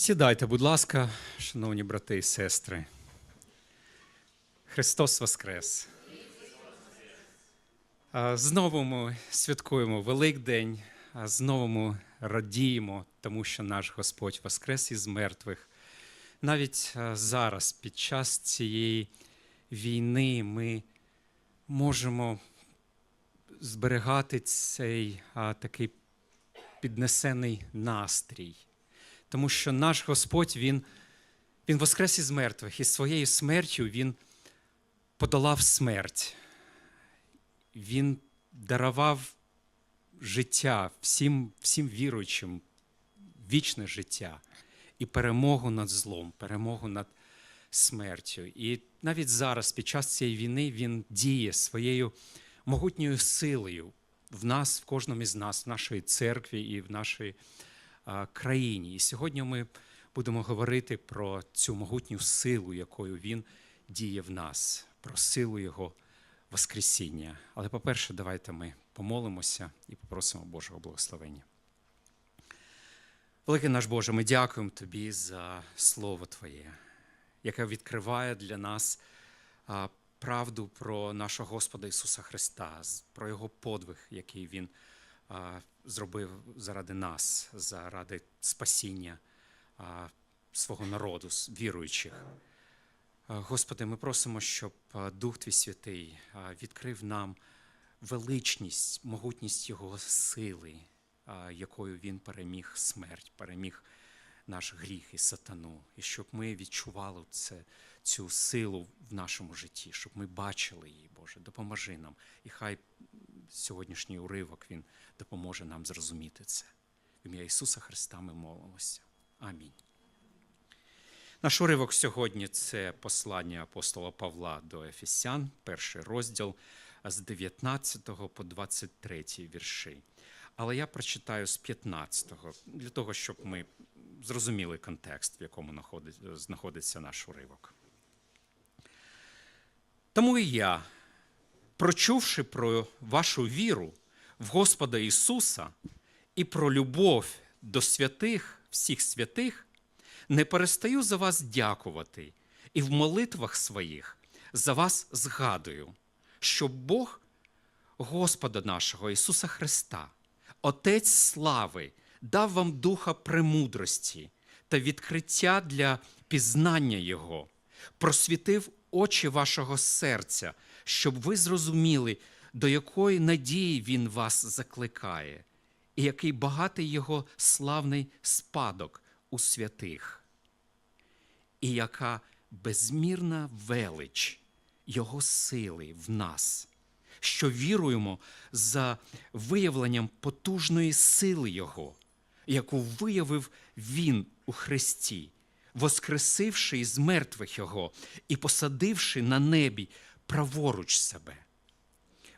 Сідайте, будь ласка, шановні брати і сестри. Христос Воскрес! Знову ми святкуємо Великдень, знову ми радіємо, тому що наш Господь Воскрес із мертвих. Навіть зараз, під час цієї війни, ми можемо зберігати цей такий піднесений настрій. Тому що наш Господь, Він, він воскрес із мертвих, і своєю смертю Він подолав смерть. Він дарував життя всім, всім віруючим, вічне життя і перемогу над злом, перемогу над смертю. І навіть зараз, під час цієї війни, Він діє своєю могутньою силою в нас, в кожному із нас, в нашій церкві і в нашій країні. І сьогодні ми будемо говорити про цю могутню силу, якою він діє в нас, про силу Його Воскресіння. Але, по-перше, давайте ми помолимося і попросимо Божого благословення. Великий наш Боже, ми дякуємо Тобі за Слово Твоє, яке відкриває для нас правду про нашого Господа Ісуса Христа, про Його подвиг, який Він зробив заради нас, заради спасіння свого народу, віруючих. Господи, ми просимо, щоб Дух Твій Святий відкрив нам величність, могутність Його сили, якою Він переміг смерть, переміг наш гріх і сатану, і щоб ми відчували це, цю силу в нашому житті, щоб ми бачили її, Боже, допоможи нам. І хай сьогоднішній уривок він допоможе нам зрозуміти це. В ім'я Ісуса Христа ми молимося. Амінь. Наш уривок сьогодні це послання апостола Павла до Ефесян, перший розділ з 19 по 23 вірші. Але я прочитаю з 15 для того, щоб ми зрозуміли контекст, в якому знаходиться наш уривок. Тому і я, прочувши про вашу віру в Господа Ісуса і про любов до святих, всіх святих, не перестаю за вас дякувати і в молитвах своїх за вас згадую, що Бог Господа нашого Ісуса Христа, Отець слави, дав вам духа премудрості та відкриття для пізнання Його, просвітив очі вашого серця, щоб ви зрозуміли, до якої надії Він вас закликає, і який багатий Його славний спадок у святих, і яка безмірна велич Його сили в нас що віруємо за виявленням потужної сили Його, яку виявив Він у Христі, воскресивши із мертвих Його і посадивши на небі праворуч себе.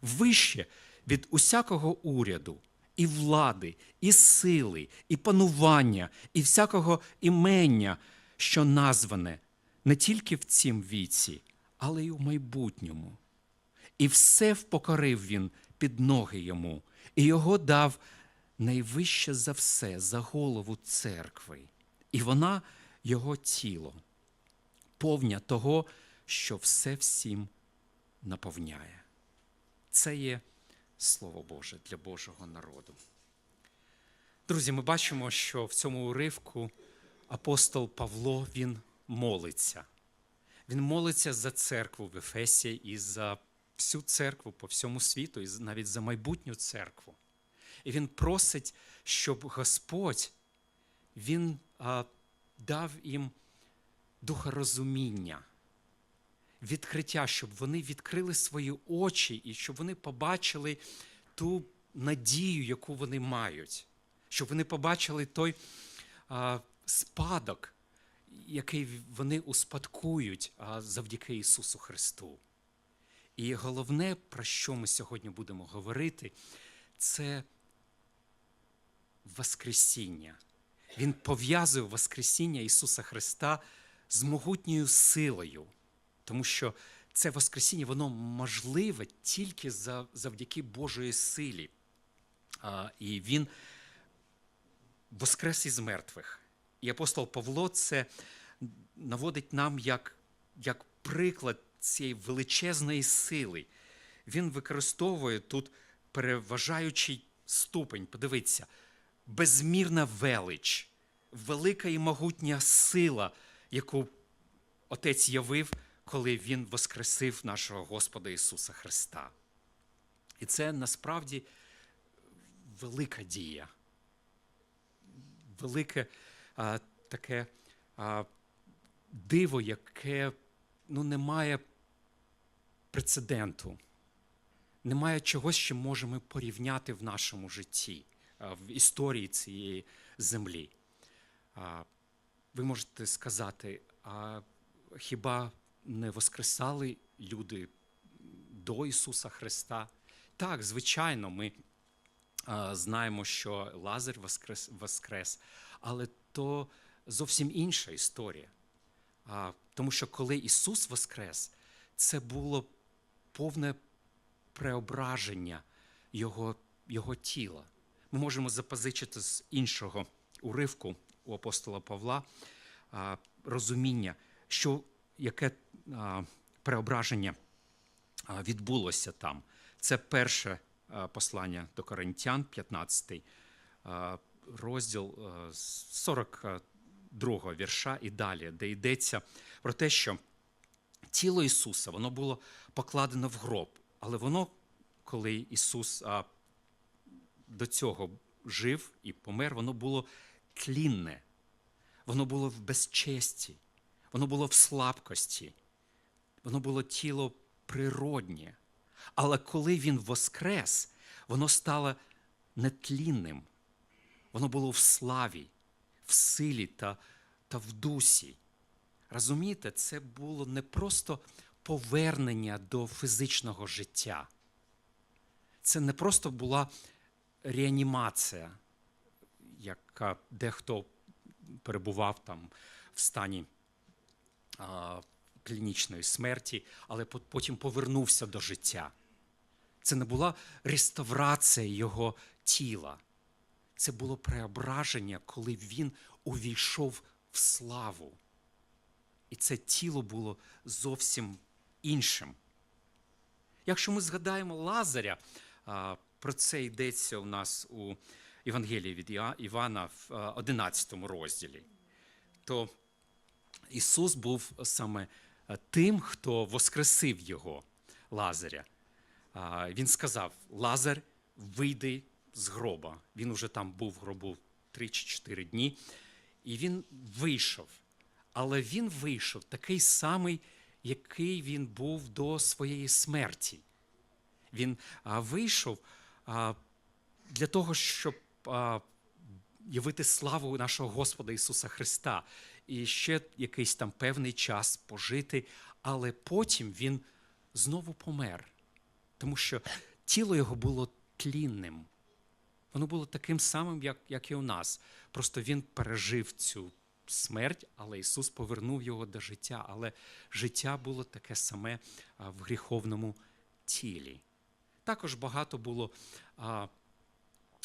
Вище від усякого уряду, і влади, і сили, і панування, і всякого імення, що назване не тільки в цім віці, але й у майбутньому. І все впокорив він під ноги йому, і його дав найвище за все, за голову церкви. І вона його тіло, повня того, що все всім наповняє. Це є Слово Боже для Божого народу. Друзі, ми бачимо, що в цьому уривку апостол Павло він молиться. Він молиться за церкву в Ефесі і за всю церкву по всьому світу, і навіть за майбутню церкву. І він просить, щоб Господь він а, дав їм духа розуміння, відкриття, щоб вони відкрили свої очі і щоб вони побачили ту надію, яку вони мають, щоб вони побачили той а, спадок, який вони успадкують а, завдяки Ісусу Христу. І головне, про що ми сьогодні будемо говорити, це Воскресіння. Він пов'язує Воскресіння Ісуса Христа з могутньою силою, тому що це Воскресіння, воно можливе тільки завдяки Божої силі. І Він воскрес із мертвих. І апостол Павло це наводить нам як, як приклад цієї величезної сили. Він використовує тут переважаючий ступень. Подивіться, безмірна велич, велика і могутня сила, яку Отець явив, коли Він воскресив нашого Господа Ісуса Христа. І це насправді велика дія, велике а, таке а, диво, яке ну, не має прецеденту, немає чогось, що можемо порівняти в нашому житті, в історії цієї землі. А, ви можете сказати, а хіба не воскресали люди до Ісуса Христа? Так, звичайно, ми знаємо, що Лазар воскрес, воскрес, але то зовсім інша історія. Тому що коли Ісус воскрес, це було повне преображення Його, його тіла. Ми можемо запозичити з іншого уривку у апостола Павла розуміння, що яке преображення відбулося там. Це перше послання до Коринтян, 15 а, розділ а, 42 вірша і далі, де йдеться про те, що тіло Ісуса воно було покладено в гроб, але воно, коли Ісус до цього жив і помер, воно було тлінне, воно було в безчесті, воно було в слабкості, воно було тіло природнє. Але коли він воскрес, воно стало нетлінним, воно було в славі, в силі та, та в дусі. Розумієте, це було не просто повернення до фізичного життя. Це не просто була реанімація, яка дехто перебував там в стані клінічної смерті, але потім повернувся до життя. Це не була реставрація його тіла. Це було преображення, коли він увійшов в славу. І це тіло було зовсім іншим. Якщо ми згадаємо Лазаря, про це йдеться у нас у Євангелії від Івана в 11 розділі, то Ісус був саме тим, хто воскресив його, Лазаря. Він сказав: Лазар, вийди з гроба. Він уже там був в гробу 3 чи 4 дні, і він вийшов. Але він вийшов такий самий, який він був до своєї смерті. Він вийшов для того, щоб явити славу нашого Господа Ісуса Христа і ще якийсь там певний час пожити, але потім він знову помер, тому що тіло його було тлінним. Воно було таким самим, як, як і у нас. Просто він пережив цю смерть, але Ісус повернув його до життя. Але життя було таке саме в гріховному тілі. Також багато було а,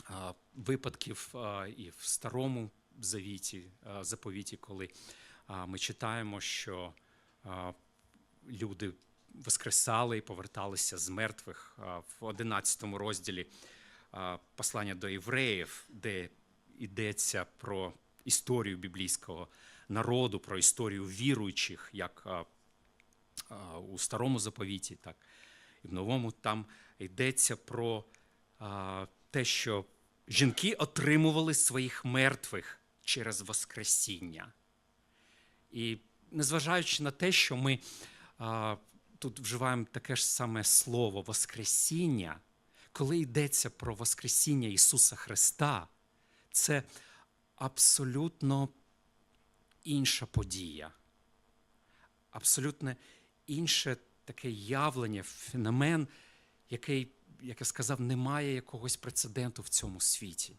а, випадків а, і в старому завіті, заповіті, коли ми читаємо, що люди воскресали і поверталися з мертвих в 11 розділі послання до євреїв, де йдеться про історію біблійського народу, про історію віруючих, як у старому заповіті, так і в новому. Там йдеться про те, що жінки отримували своїх мертвих через Воскресіння. І незважаючи на те, що ми а, тут вживаємо таке ж саме слово Воскресіння, коли йдеться про Воскресіння Ісуса Христа, це абсолютно інша подія, абсолютно інше таке явлення, феномен, який, як я сказав, не має якогось прецеденту в цьому світі.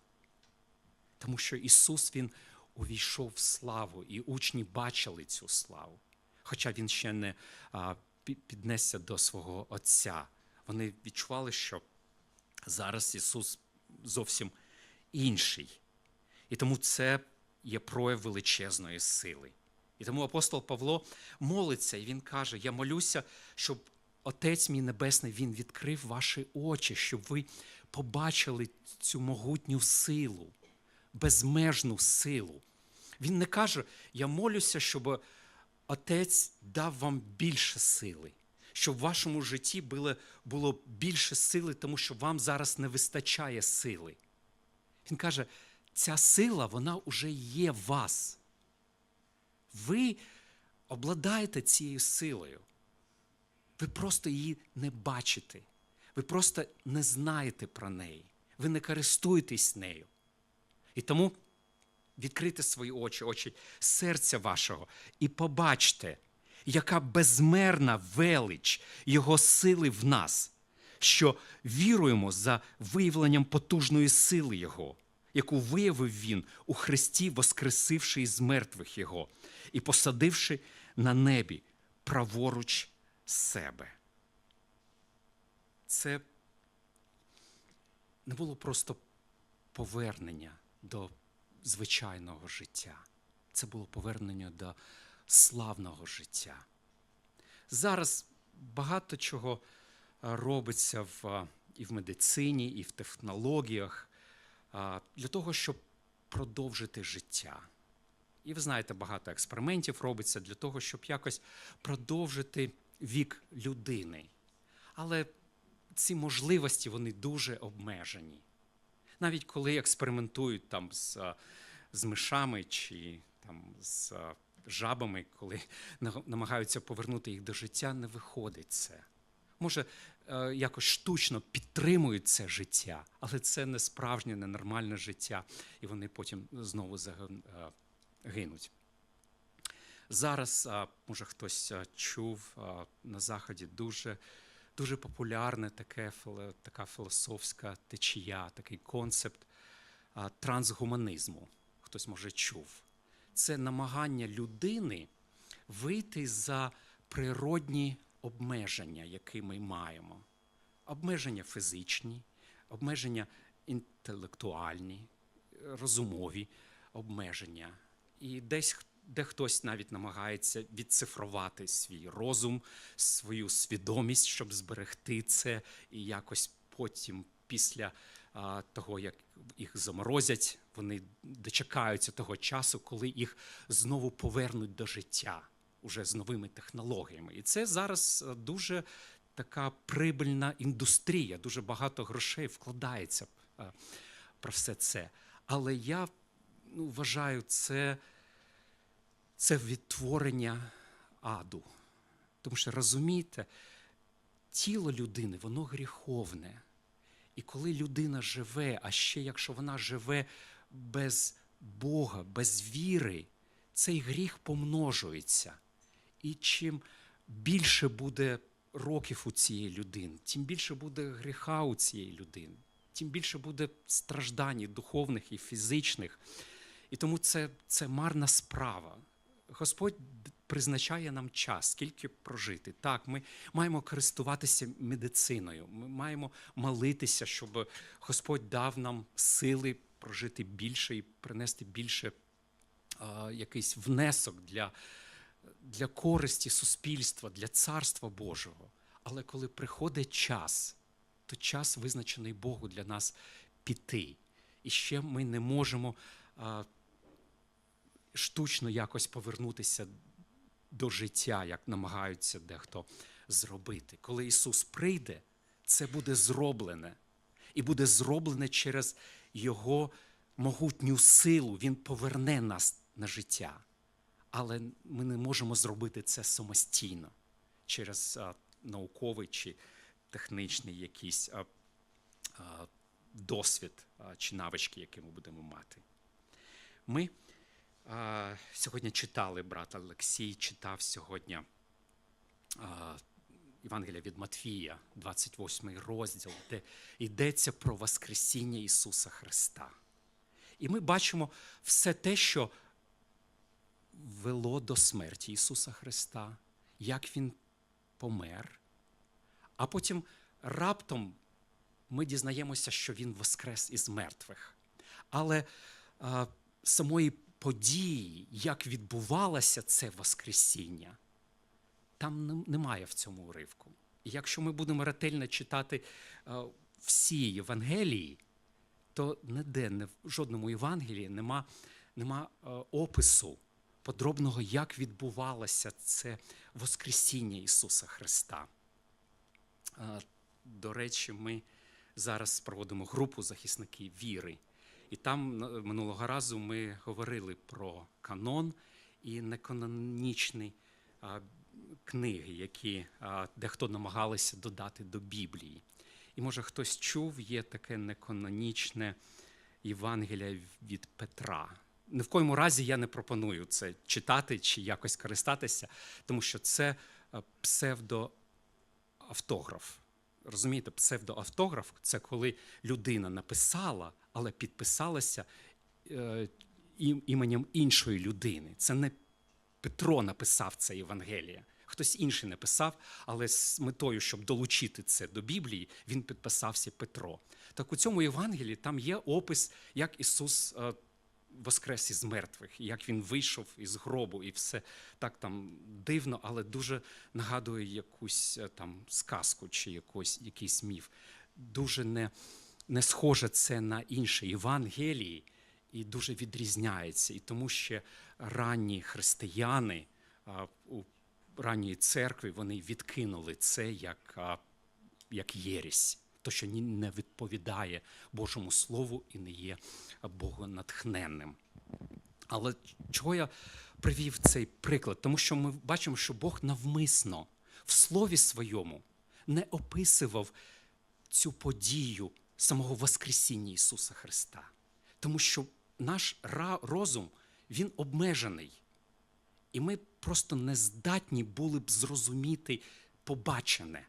Тому що Ісус Він увійшов в славу, і учні бачили цю славу. Хоча Він ще не піднесся до свого Отця. Вони відчували, що зараз Ісус зовсім інший. І тому це є прояв величезної сили. І тому апостол Павло молиться, і він каже: Я молюся, щоб Отець мій Небесний Він відкрив ваші очі, щоб ви побачили цю могутню силу, безмежну силу. Він не каже: Я молюся, щоб Отець дав вам більше сили, щоб в вашому житті було, було більше сили, тому що вам зараз не вистачає сили. Він каже, ця сила, вона вже є в вас. Ви обладаєте цією силою. Ви просто її не бачите. Ви просто не знаєте про неї. Ви не користуєтесь нею. І тому відкрийте свої очі, очі серця вашого, і побачте, яка безмерна велич Його сили в нас, що віруємо за виявленням потужної сили Його, яку виявив Він у Христі, воскресивши із мертвих Його і посадивши на небі праворуч себе. Це не було просто повернення до звичайного життя. Це було повернення до славного життя. Зараз багато чого робиться в, і в медицині, і в технологіях для того, щоб продовжити життя. І ви знаєте, багато експериментів робиться для того, щоб якось продовжити вік людини. Але ці можливості вони дуже обмежені. Навіть коли експериментують там з, з мишами чи там, з жабами, коли намагаються повернути їх до життя, не виходить це. Може, е, якось штучно підтримують це життя, але це не справжнє, не нормальне життя, і вони потім знову е, гинуть. Зараз, може, хтось чув на Заході дуже, дуже популярне таке, така філософська течія, такий концепт трансгуманізму. Хтось, може, чув. Це намагання людини вийти за природні обмеження, які ми маємо. Обмеження фізичні, обмеження інтелектуальні, розумові обмеження. І десь де хтось навіть намагається відцифрувати свій розум, свою свідомість, щоб зберегти це, і якось потім, після а, того, як їх заморозять, вони дочекаються того часу, коли їх знову повернуть до життя уже з новими технологіями. І це зараз е, дуже така прибильна індустрія, дуже багато грошей вкладається е, про все це. Але я ну, вважаю, це, це відтворення аду. Тому що розумієте, тіло людини, воно гріховне. І коли людина живе, а ще якщо вона живе без Бога, без віри, цей гріх помножується. І чим більше буде років у цієї людини, тим більше буде гріха у цієї людини, тим більше буде страждань духовних і фізичних. І тому це, це марна справа. Господь призначає нам час, скільки прожити. Так, ми маємо користуватися медициною, ми маємо молитися, щоб Господь дав нам сили прожити більше і принести більше а, якийсь внесок для, для користі суспільства, для царства Божого. Але коли приходить час, то час визначений Богу для нас піти. І ще ми не можемо а, штучно якось повернутися до життя, як намагаються дехто зробити. Коли Ісус прийде, це буде зроблене. І буде зроблене через Його могутню силу. Він поверне нас на життя. Але ми не можемо зробити це самостійно через а, науковий чи технічний якийсь а, а, досвід а, чи навички, які ми будемо мати. Ми сьогодні читали, брат Олексій читав сьогодні Євангелія від Матвія, 28 розділ, де йдеться про Воскресіння Ісуса Христа. І ми бачимо все те, що вело до смерті Ісуса Христа, як Він помер, а потім раптом ми дізнаємося, що Він воскрес із мертвих. Але а, самої події, як відбувалося це Воскресіння, там немає в цьому уривку. І якщо ми будемо ретельно читати е, всі Євангелії, то ніде, в жодному Євангелії нема, нема е, опису подробного, як відбувалося це Воскресіння Ісуса Христа. Е, До речі, ми зараз проводимо групу захисників віри. І там е, минулого разу ми говорили про канон і неканонічні книги, які дехто намагалися додати до Біблії. І може хтось чув, є таке неканонічне Євангелія від Петра. Ні в коєму разі я не пропоную це читати чи якось користатися, тому що це е, псевдоавтограф. Розумієте, псевдоавтограф це коли людина написала, але підписалася е, іменем іншої людини. Це не Петро написав це Євангеліє. Хтось інший написав, але з метою, щоб долучити це до Біблії, він підписався Петро. Так у цьому Євангелії там є опис, як Ісус е, воскрес із мертвих, як він вийшов із гробу, і все так там дивно, але дуже нагадує якусь е, там сказку чи якось, якийсь міф. Дуже не, не схоже це на інші Євангелії і дуже відрізняється. І тому ще ранні християни у ранньої церкви вони відкинули це як, як єресь, то, що не відповідає Божому Слову і не є богонатхненним. Але чого я привів цей приклад? Тому що ми бачимо, що Бог навмисно в слові своєму не описував цю подію самого Воскресіння Ісуса Христа. Тому що наш розум він обмежений. І ми просто не здатні були б зрозуміти побачене.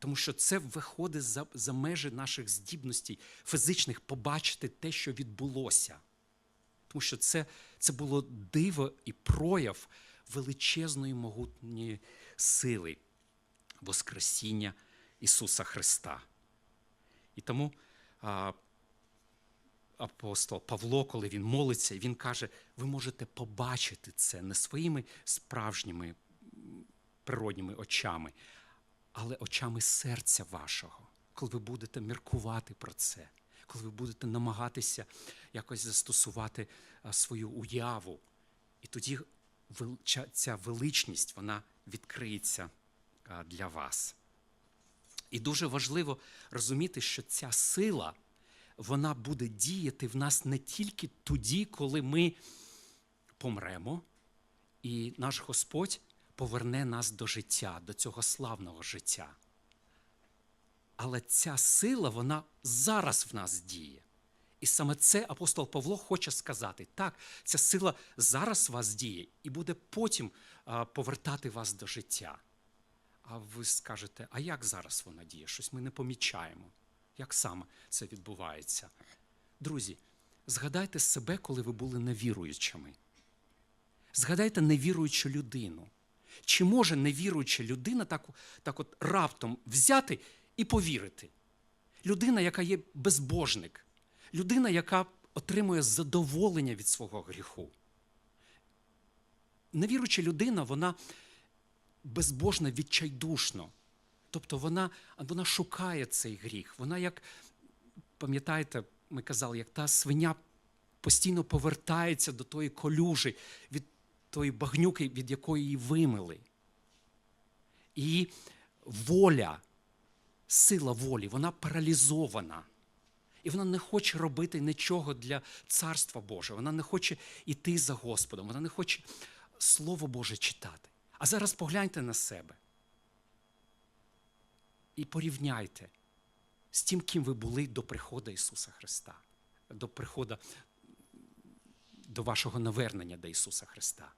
Тому що це виходить за, за межі наших здібностей фізичних побачити те, що відбулося. Тому що це, це було диво і прояв величезної могутньої сили Воскресіння Ісуса Христа. І тому а, апостол Павло, коли він молиться, він каже: ви можете побачити це не своїми справжніми природніми очами, але очами серця вашого, коли ви будете міркувати про це, коли ви будете намагатися якось застосувати свою уяву. І тоді ця- величність вона відкриється для вас. І дуже важливо розуміти, що ця сила вона буде діяти в нас не тільки тоді, коли ми помремо, і наш Господь поверне нас до життя, до цього славного життя. Але ця сила, вона зараз в нас діє. І саме це апостол Павло хоче сказати. Так, ця сила зараз вас діє і буде потім повертати вас до життя. А ви скажете, а як зараз вона діє? Щось ми не помічаємо. Як саме це відбувається? Друзі, згадайте себе, коли ви були невіруючими. Згадайте невіруючу людину. Чи може невіруюча людина так, так от раптом взяти і повірити? Людина, яка є безбожник, людина, яка отримує задоволення від свого гріху. Невіруюча людина, вона безбожна відчайдушно. Тобто вона, вона шукає цей гріх. Вона, як, пам'ятаєте, ми казали, як та свиня постійно повертається до тої колюжі, від тої багнюки, від якої її вимили. І воля, сила волі, вона паралізована. І вона не хоче робити нічого для Царства Божого. Вона не хоче йти за Господом, вона не хоче Слово Боже читати. А зараз погляньте на себе і порівняйте з тим, ким ви були до приходу Ісуса Христа, до приходу до вашого навернення до Ісуса Христа.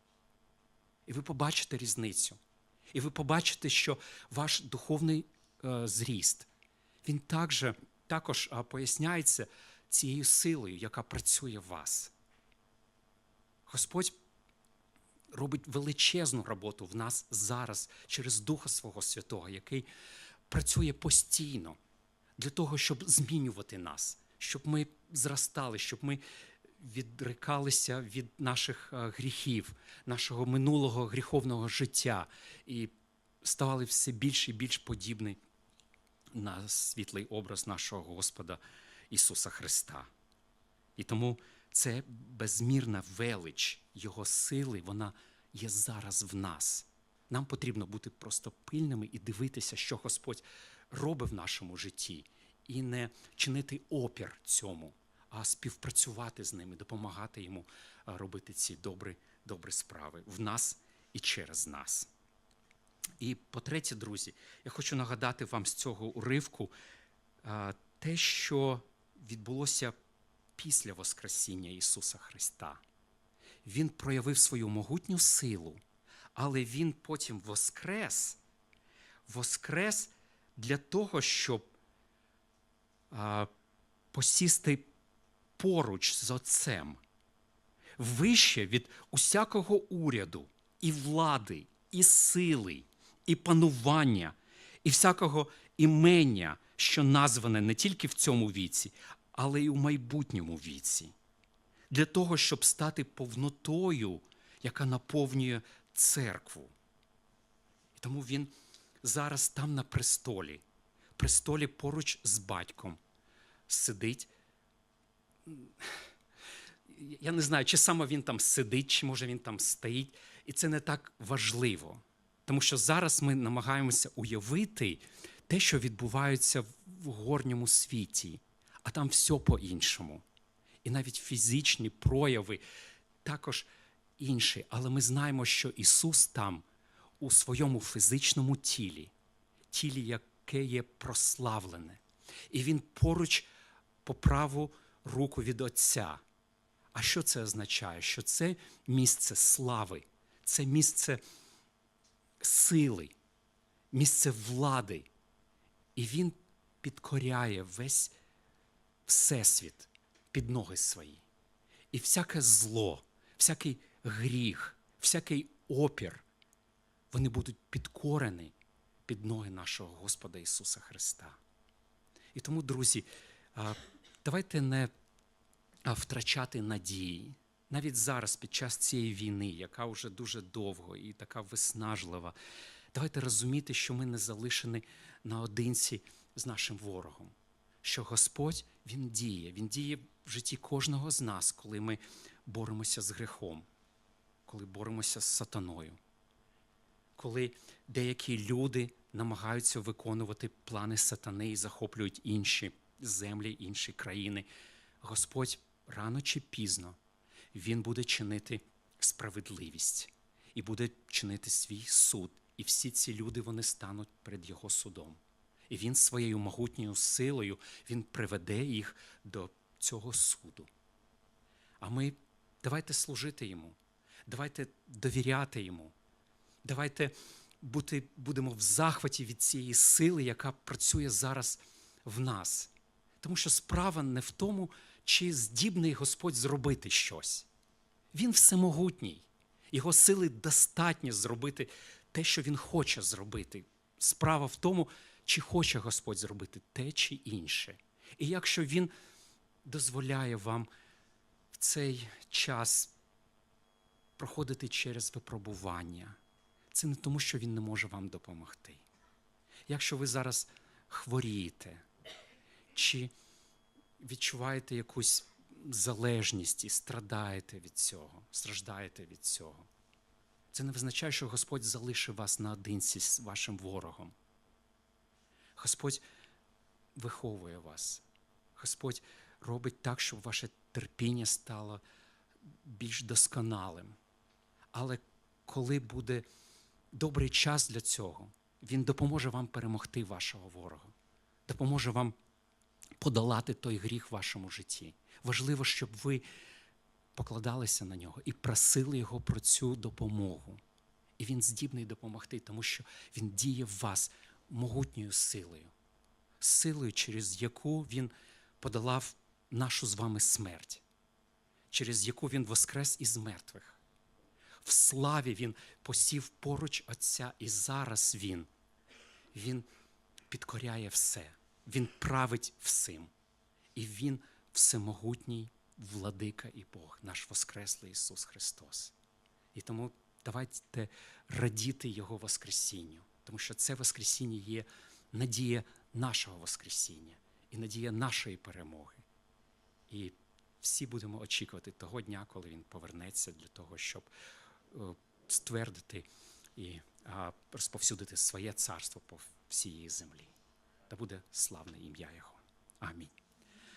І ви побачите різницю. І ви побачите, що ваш духовний е, зріст, він також, також поясняється цією силою, яка працює в вас. Господь робить величезну роботу в нас зараз через Духа Свого Святого, який працює постійно для того, щоб змінювати нас, щоб ми зростали, щоб ми відрикалися від наших е, гріхів, нашого минулого гріховного життя і ставали все більш і більш подібні на світлий образ нашого Господа Ісуса Христа. І тому це безмірна велич Його сили, вона є зараз в нас. Нам потрібно бути просто пильними і дивитися, що Господь робить в нашому житті, і не чинити опір цьому, а співпрацювати з ним і допомагати йому робити ці добрі, добрі справи в нас і через нас. І по-третє, друзі, я хочу нагадати вам з цього уривку те, що відбулося після Воскресіння Ісуса Христа. Він проявив свою могутню силу, але Він потім воскрес, воскрес для того, щоб посісти поруч з Отцем, вище від усякого уряду, і влади, і сили, і панування, і всякого імення, що назване не тільки в цьому віці, але й у майбутньому віці, для того, щоб стати повнотою, яка наповнює церкву. І тому він зараз там на престолі, престолі поруч з батьком, сидить. Я не знаю, чи саме він там сидить, чи може він там стоїть. І це не так важливо. Тому що зараз ми намагаємося уявити те, що відбувається в горньому світі, а там все по-іншому. І навіть фізичні прояви також інші. Але ми знаємо, що Ісус там у своєму фізичному тілі, тілі, яке є прославлене. І Він поруч по праву руку від Отця. А що це означає? Що це місце слави, це місце сили, місце влади. І він підкоряє весь всесвіт під ноги свої. І всяке зло, всякий гріх, всякий опір, вони будуть підкорені під ноги нашого Господа Ісуса Христа. І тому, друзі, давайте не втрачати надії. Навіть зараз, під час цієї війни, яка вже дуже довго і така виснажлива, давайте розуміти, що ми не залишені наодинці з нашим ворогом. Що Господь Він діє, Він діє в житті кожного з нас, коли ми боремося з грехом, коли боремося з сатаною, коли деякі люди намагаються виконувати плани сатани і захоплюють інші землі, інші країни. Господь рано чи пізно Він буде чинити справедливість і буде чинити свій суд. І всі ці люди вони стануть перед Його судом. І Він своєю могутньою силою Він приведе їх до цього суду. А ми давайте служити йому, давайте довіряти йому, давайте бути, будемо в захваті від цієї сили, яка працює зараз в нас. Тому що справа не в тому, чи здібний Господь зробити щось. Він всемогутній. Його сили достатньо зробити те, що він хоче зробити. Справа в тому, чи хоче Господь зробити те чи інше. І якщо Він дозволяє вам в цей час проходити через випробування, це не тому, що Він не може вам допомогти. Якщо ви зараз хворієте, чи відчуваєте якусь залежність і страдаєте від цього, страждаєте від цього, це не визначає, що Господь залишив вас наодинці з вашим ворогом. Господь виховує вас. Господь робить так, щоб ваше терпіння стало більш досконалим. Але коли буде добрий час для цього, Він допоможе вам перемогти вашого ворога, допоможе вам подолати той гріх в вашому житті. Важливо, щоб ви покладалися на нього і просили його про цю допомогу. І він здібний допомогти, тому що він діє в вас могутньою силою, силою, через яку він подолав нашу з вами смерть, через яку він воскрес із мертвих. В славі він посів поруч Отця, і зараз він, він підкоряє все, він править всім. І він всемогутній владика і Бог, наш Воскреслий Ісус Христос. І тому давайте радіти Його Воскресінню, тому що це Воскресіння є надія нашого Воскресіння і надія нашої перемоги. І всі будемо очікувати того дня, коли він повернеться для того, щоб е, ствердити і розповсюдити своє царство по всій землі. Та буде славне ім'я Його. Амінь.